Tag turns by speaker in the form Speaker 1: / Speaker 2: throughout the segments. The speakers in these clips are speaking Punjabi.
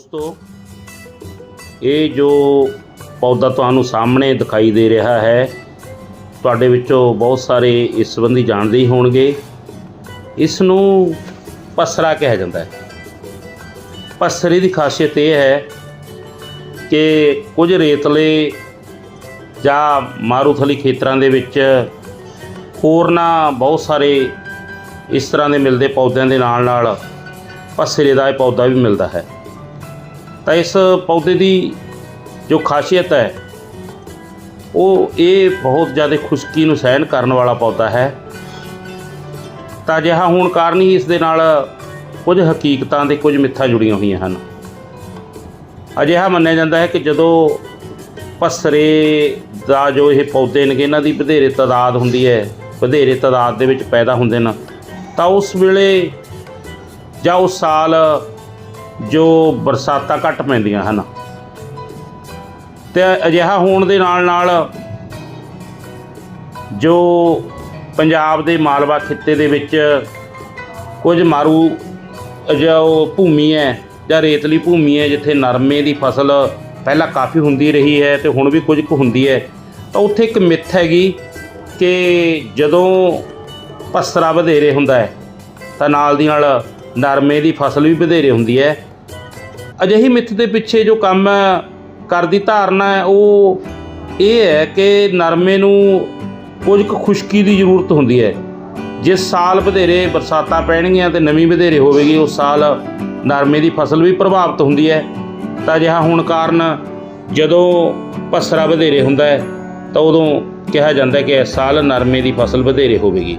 Speaker 1: ਦੋਸਤੋ, ਇਹ ਜੋ ਪੌਦਾ ਤੁਹਾਨੂੰ ਸਾਹਮਣੇ ਦਿਖਾਈ ਦੇ ਰਿਹਾ ਹੈ, ਤੁਹਾਡੇ ਵਿੱਚੋਂ ਬਹੁਤ ਸਾਰੇ ਇਸ ਸੰਬੰਧੀ ਜਾਣਦੇ ਹੀ ਹੋਣਗੇ। ਇਸ ਨੂੰ ਪਸਰਾ ਕਿਹਾ ਜਾਂਦਾ ਹੈ। ਪਸਰੇ ਦੀ ਖਾਸੀਅਤ ਇਹ ਹੈ ਕਿ ਕੁਝ ਰੇਤਲੇ ਜਾਂ ਮਾਰੂਥਲੀ ਖੇਤਰਾਂ ਦੇ ਵਿੱਚ ਹੋਰਨਾਂ ਬਹੁਤ ਸਾਰੇ ਇਸ ਤਰ੍ਹਾਂ ਦੇ ਮਿਲਦੇ ਪੌਦਿਆਂ ਦੇ ਨਾਲ ਨਾਲ ਪਸਰੇ ਦਾ ਇਹ ਪੌਦਾ ਵੀ ਮਿਲਦਾ ਹੈ। ਤਾਂ ਇਸ ਪੌਦੇ ਦੀ ਜੋ ਖਾਸੀਅਤ ਹੈ, ਉਹ ਇਹ ਬਹੁਤ ਜ਼ਿਆਦਾ ਖੁਸ਼ਕੀ ਨੂੰ ਸਹਿਣ ਕਰਨ ਵਾਲਾ ਪੌਦਾ ਹੈ। ਤਾਂ ਅਜਿਹਾ ਹੋਣ ਕਾਰਨ ਹੀ ਇਸ ਦੇ ਨਾਲ ਕੁਝ ਹਕੀਕਤਾਂ ਤੇ ਕੁਝ ਮਿੱਥਾਂ ਜੁੜੀਆਂ ਹੋਈਆਂ ਹਨ। ਅਜਿਹਾ ਮੰਨਿਆ ਜਾਂਦਾ ਹੈ ਕਿ ਜਦੋਂ ਪਸਰੇ ਦਾ ਜੋ ਇਹ ਪੌਦੇ ਨੇ ਇਹਨਾਂ ਦੀ ਵਧੇਰੇ ਤਾਦਾਦ ਹੁੰਦੀ ਹੈ, ਵਧੇਰੇ ਤਾਦਾਦ ਦੇ ਵਿੱਚ ਪੈਦਾ ਹੁੰਦੇ ਨੇ, ਤਾਂ ਉਸ ਵੇਲੇ ਜਾਂ ਉਸ ਸਾਲ ਜੋ ਬਰਸਾਤਾਂ ਘੱਟ ਪੈਂਦੀਆਂ ਹਨ। ਤੇ ਅਜਿਹਾ ਹੋਣ ਦੇ ਨਾਲ ਨਾਲ ਜੋ ਪੰਜਾਬ ਦੇ ਮਾਲਵਾ ਖਿੱਤੇ ਦੇ ਵਿੱਚ ਕੁਝ ਮਾਰੂ ਜੋ ਭੂਮੀ ਹੈ ਜਾਂ ਰੇਤਲੀ ਭੂਮੀ ਹੈ, ਜਿੱਥੇ ਨਰਮੇ ਦੀ ਫਸਲ ਪਹਿਲਾਂ ਕਾਫੀ ਹੁੰਦੀ ਰਹੀ ਹੈ ਤੇ ਹੁਣ ਵੀ ਕੁਝ ਕੁ ਹੁੰਦੀ ਹੈ, ਤਾਂ ਉੱਥੇ ਇੱਕ ਮਿੱਥ ਹੈਗੀ ਕਿ ਜਦੋਂ ਪਸਰਾ ਵਧੇਰੇ ਹੁੰਦਾ ਹੈ, ਤਾਂ ਨਾਲ ਦੀ ਨਾਲ ਨਰਮੇ ਦੀ ਫਸਲ ਵੀ ਵਧੇਰੇ ਹੁੰਦੀ ਹੈ ਅਜਿਹੀ ਮਿੱਥ ਦੇ ਪਿੱਛੇ ਜੋ ਕੰਮ ਕਰਦੀ ਧਾਰਨਾ ਹੈ, ਉਹ ਇਹ ਹੈ ਕਿ ਨਰਮੇ ਨੂੰ ਕੁਝ ਕੁ ਖੁਸ਼ਕੀ ਦੀ ਜ਼ਰੂਰਤ ਹੁੰਦੀ ਹੈ। ਜਿਸ ਸਾਲ ਵਧੇਰੇ ਬਰਸਾਤਾਂ ਪੈਣਗੀਆਂ ਤੇ ਨਮੀ ਵਧੇਰੇ ਹੋਵੇਗੀ ਉਸ ਸਾਲ ਨਰਮੇ ਦੀ ਫਸਲ ਵੀ ਪ੍ਰਭਾਵਿਤ ਹੁੰਦੀ ਹੈ। ਤਾਂ ਅਜਿਹਾ ਹੋਣ ਕਾਰਨ ਜਦੋਂ ਪਸਰਾ ਵਧੇਰੇ ਹੁੰਦਾ ਹੈ, ਤਾਂ ਉਦੋਂ ਕਿਹਾ ਜਾਂਦਾ ਕਿ ਇਸ ਸਾਲ ਨਰਮੇ ਦੀ ਫਸਲ ਵਧੇਰੇ ਹੋਵੇਗੀ।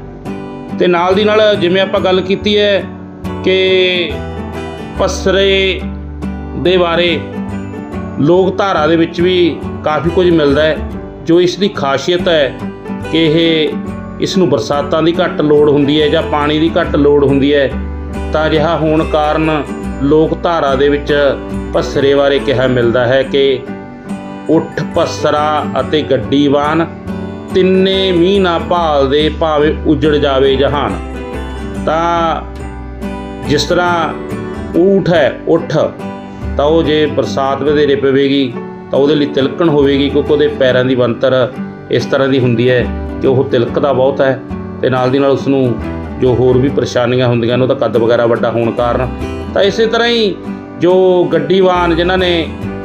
Speaker 1: ਤੇ ਨਾਲ ਦੀ ਨਾਲ ਜਿਵੇਂ ਆਪਾਂ ਗੱਲ ਕੀਤੀ ਹੈ ਕਿ ਪਸਰੇ ਦੇ ਬਾਰੇ ਲੋਕ ਧਾਰਾ ਦੇ ਵਿੱਚ ਵੀ ਕਾਫੀ ਕੁਝ ਮਿਲਦਾ ਹੈ, ਜੋ ਇਸ ਦੀ ਖਾਸੀਅਤ ਹੈ ਕਿ ਇਹ ਇਸ ਨੂੰ ਬਰਸਾਤਾਂ ਦੀ ਘੱਟ ਲੋੜ ਹੁੰਦੀ ਹੈ ਜਾਂ ਪਾਣੀ ਦੀ ਘੱਟ ਲੋੜ ਹੁੰਦੀ ਹੈ, ਤਾਂ ਅਜਿਹਾ ਹੋਣ ਕਾਰਨ ਲੋਕ ਧਾਰਾ ਦੇ ਵਿੱਚ ਪਸਰੇ ਬਾਰੇ ਕਿਹਾ ਮਿਲਦਾ ਹੈ ਕਿ ਉੱਠ ਪਸਰਾ ਅਤੇ ਗੱਡੀਵਾਨ ਤਿੰਨੇ ਮੀਂਹ ਨਾ ਭਾਲਦੇ ਭਾਵੇਂ ਉਜੜ ਜਾਵੇ ਜਹਾਨ। ਤਾਂ ਜਿਸ ਤਰ੍ਹਾਂ ਊਠ ਹੈ, ਉੱਠ। ਤਾਂ ਉਹ ਜੇ ਬਰਸਾਤ ਵਧੇਰੇ ਪਵੇਗੀ ਤਾਂ ਉਹਦੇ ਲਈ ਤਿਲਕਣ ਹੋਵੇਗੀ, ਕਿਉਂਕਿ ਉਹਦੇ ਪੈਰਾਂ ਦੀ ਬਣਤਰ ਇਸ ਤਰ੍ਹਾਂ ਦੀ ਹੁੰਦੀ ਹੈ ਕਿ ਉਹ ਤਿਲਕਦਾ ਬਹੁਤ ਹੈ ਤੇ ਨਾਲ ਦੀ ਨਾਲ ਉਸ ਨੂੰ ਜੋ ਹੋਰ ਵੀ ਪਰੇਸ਼ਾਨੀਆਂ ਹੁੰਦੀਆਂ ਨੇ, ਉਹਦਾ ਕੱਦ ਵਗੈਰਾ ਵੱਡਾ ਹੋਣ ਕਾਰਨ, ਤਾਂ ਇਸੇ ਤਰ੍ਹਾਂ ਹੀ ਜੋ ਗੱਡੀਵਾਨ ਜਿਨ੍ਹਾਂ ਨੇ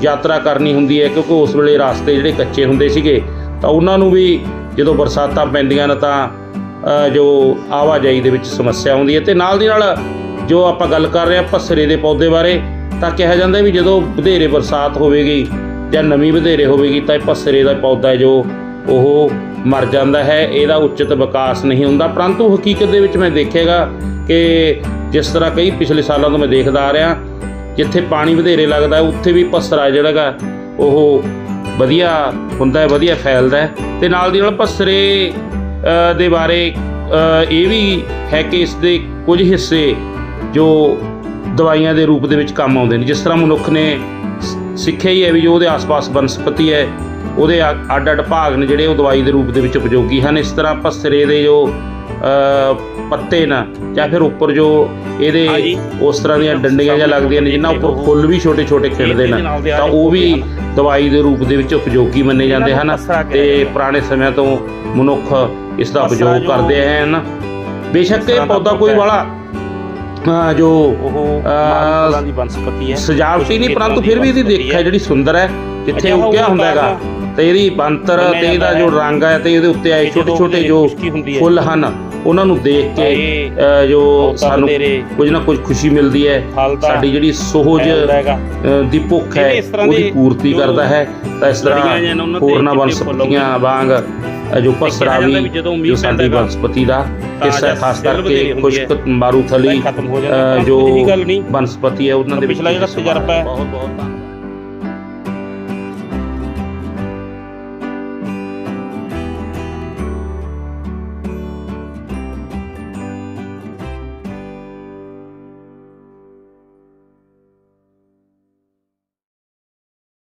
Speaker 1: ਯਾਤਰਾ ਕਰਨੀ ਹੁੰਦੀ ਹੈ, ਕਿਉਂਕਿ ਉਸ ਵੇਲੇ ਰਸਤੇ ਜਿਹੜੇ ਕੱਚੇ ਹੁੰਦੇ ਸੀਗੇ, ਤਾਂ ਉਹਨਾਂ ਨੂੰ ਵੀ ਜਦੋਂ ਬਰਸਾਤਾਂ ਪੈਂਦੀਆਂ ਨੇ ਤਾਂ ਜੋ ਆਵਾਜਾਈ ਦੇ ਵਿੱਚ ਸਮੱਸਿਆ ਆਉਂਦੀ ਹੈ ਤੇ ਨਾਲ ਦੀ ਨਾਲ ਜੋ ਆਪਾਂ ਗੱਲ ਕਰ ਰਹੇ ਹਾਂ ਪਸਰੇ ਦੇ ਪੌਦੇ ਬਾਰੇ ਤਾਂ ਕਿਹਾ ਜਾਂਦਾ ਵੀ ਜਦੋਂ ਵਧੇਰੇ ਬਰਸਾਤ ਹੋਵੇਗੀ ਜਾਂ ਨਮੀ ਵਧੇਰੇ ਹੋਵੇਗੀ ਤਾਂ ਇਹ ਪਸਰੇ ਦਾ ਪੌਦਾ ਜੋ ਉਹ ਮਰ ਜਾਂਦਾ ਹੈ, ਇਹਦਾ ਉਚਿਤ ਵਿਕਾਸ ਨਹੀਂ ਹੁੰਦਾ। ਪਰੰਤੂ ਹਕੀਕਤ ਦੇ ਵਿੱਚ ਮੈਂ ਦੇਖੇਗਾ ਕਿ ਜਿਸ ਤਰ੍ਹਾਂ ਕਈ ਪਿਛਲੇ ਸਾਲਾਂ ਤੋਂ ਮੈਂ ਦੇਖਦਾ ਆ ਰਿਹਾ, ਜਿੱਥੇ ਪਾਣੀ ਵਧੇਰੇ ਲੱਗਦਾ, ਉੱਥੇ ਵੀ ਪਸਰਾ ਜਿਹੜਾ ਗਾ ਉਹ ਵਧੀਆ ਹੁੰਦਾ ਹੈ, ਵਧੀਆ ਫੈਲਦਾ ਹੈ। ਤੇ ਨਾਲ ਦੀ ਨਾਲ ਪਸਰੇ ਦੇ ਬਾਰੇ ਇਹ ਵੀ ਹੈ ਕਿ ਇਸ ਦੇ ਕੁਝ ਹਿੱਸੇ ਜੋ ਦਵਾਈਆਂ ਦੇ ਰੂਪ ਦੇ ਵਿੱਚ ਕੰਮ ਆਉਂਦੇ ਨੇ। ਜਿਸ ਤਰ੍ਹਾਂ ਮਨੁੱਖ ਨੇ ਸਿੱਖਿਆ ਹੀ ਹੈ ਵੀ ਜੋ ਉਹਦੇ ਆਸ-ਪਾਸ ਬਨਸਪਤੀ ਹੈ ਉਹਦੇ ਅੱਡ-ਅੱਡ ਭਾਗ ਨੇ ਜਿਹੜੇ ਉਹ ਦਵਾਈ ਦੇ ਰੂਪ ਦੇ ਵਿੱਚ ਉਪਯੋਗੀ ਹਨ। ਇਸ ਤਰ੍ਹਾਂ ਪਸਰੇ ਦੇ ਜੋ ਪੱਤੇ ਨਾ ਜਾਂ ਫਿਰ ਉੱਪਰ ਜੋ ਇਹਦੇ। ਉਸ ਤਰ੍ਹਾਂ ਦੀਆਂ ਡੰਡੀਆਂ ਜਾਂ ਲੱਗਦੀਆਂ ਨੇ ਜਿਨ੍ਹਾਂ ਉੱਪਰ ਫੁੱਲ ਵੀ ਛੋਟੇ-ਛੋਟੇ ਖਿੜਦੇ ਨੇ ਤਾਂ ਉਹ ਵੀ ਦਵਾਈ ਦੇ ਰੂਪ ਦੇ ਵਿੱਚ ਉਪਯੋਗੀ ਮੰਨੇ ਜਾਂਦੇ ਹਨ। ਤੇ ਪੁਰਾਣੇ ਸਮਿਆਂ ਤੋਂ ਮਨੁੱਖ ਇਸ ਦਾ ਉਪਯੋਗ ਕਰਦੇ ਆਏ ਹਨ। ਬੇਸ਼ੱਕ ਇਹ ਪੌਦਾ ਕੋਈ ਵਾਲਾ ਅ, ਜੋ
Speaker 2: ਉਹ ਮਾਰੂਲਾਂ ਦੀ ਬਨਸਪਤੀ ਹੈ
Speaker 1: ਸਜਾਵਟੀ ਨਹੀਂ ਪਰੰਤੂ ਫਿਰ ਵੀ ਇਹਦੀ ਦੇਖ ਹੈ। ਜਿਹੜੀ ਸੁੰਦਰ ਹੈ ਜਿੱਥੇ ਉੱਗਿਆ
Speaker 2: ਹੋਣ
Speaker 1: ਹੁੰਦਾ ਹੈਗਾ? ਤੇ ਇਹਦੀ ਬੰਤਰ ਤੇ ਇਹਦਾ ਜੋ ਰੰਗ ਹੈ ਤੇ ਇਹਦੇ ਉੱਤੇ ਆਏ ਛੋਟੇ ਛੋਟੇ ਜੋ ਫੁੱਲ ਹਨ। ਉਹਨਾਂ ਨੂੰ ਦੇਖ ਕੇ ਅ, ਜੋ ਸਾਨੂੰ ਕੁਝ ਨਾ ਕੁਝ ਖੁਸ਼ੀ ਮਿਲਦੀ ਹੈ।
Speaker 2: ਫਲਦਾ
Speaker 1: ਸਾਡੀ ਜਿਹੜੀ ਸੋਹਜ
Speaker 2: ਫੈਲਦਾ ਹੈਗਾ।
Speaker 1: ਅ, ਦੀ ਭੁੱਖ ਹੈ
Speaker 2: ਇਹ ਇਸ ਤਰ੍ਹਾਂ
Speaker 1: ਉਹਦੀ
Speaker 2: ਦੇ
Speaker 1: ਪੂਰਤੀ
Speaker 2: ਜੋ
Speaker 1: ਕਰਦਾ ਹੈ। ਤਾਂ ਇਸ ਤਰ੍ਹਾਂ
Speaker 2: ਲੜੀਆਂ ਜਾਂ ਉਹਨਾਂ ਤੇ
Speaker 1: ਹੋਰਨਾਂ ਵਾਂਗ ਅ, ਜੋ ਪਸਰਾ
Speaker 2: ਜਾਂਦਾ
Speaker 1: ਵੀ
Speaker 2: ਵੀ ਜਦੋਂ ਮੀਂਹ
Speaker 1: ਜੋ ਸਾਡੀ
Speaker 2: ਪੈਂਦਾ ਹੈਗਾ,
Speaker 1: ਵਨਸਪਤੀ ਦਾ
Speaker 2: ਤਾਂ
Speaker 1: ਹਿੱਸਾ ਹੈ,
Speaker 2: ਜਾਂ
Speaker 1: ਖਾਸ ਕਰਕੇ
Speaker 2: ਹੁੰਦੀ
Speaker 1: ਖੁਸ਼ਕ ਮਾਰੂਥਲੀ
Speaker 2: ਖਤਮ ਹੋ ਜਾਂਦਾ।
Speaker 1: ਅ,
Speaker 2: ਪਰੰਤੂ
Speaker 1: ਜੋ
Speaker 2: ਇਹਦੀ ਗੱਲ ਨਹੀਂ।
Speaker 1: ਬਨਸਪਤੀ ਹੈ ਉਹਨਾਂ ਦੇ ਵਿੱਚ
Speaker 2: ਪਿਛਲਾ ਜਿਹੜਾ
Speaker 1: ਹਿੱਸਾ
Speaker 2: ਤਜਰਬਾ ਹੈ,
Speaker 1: ਬਹੁਤ ਬਹੁਤ ਧੰਨਵਾਦ।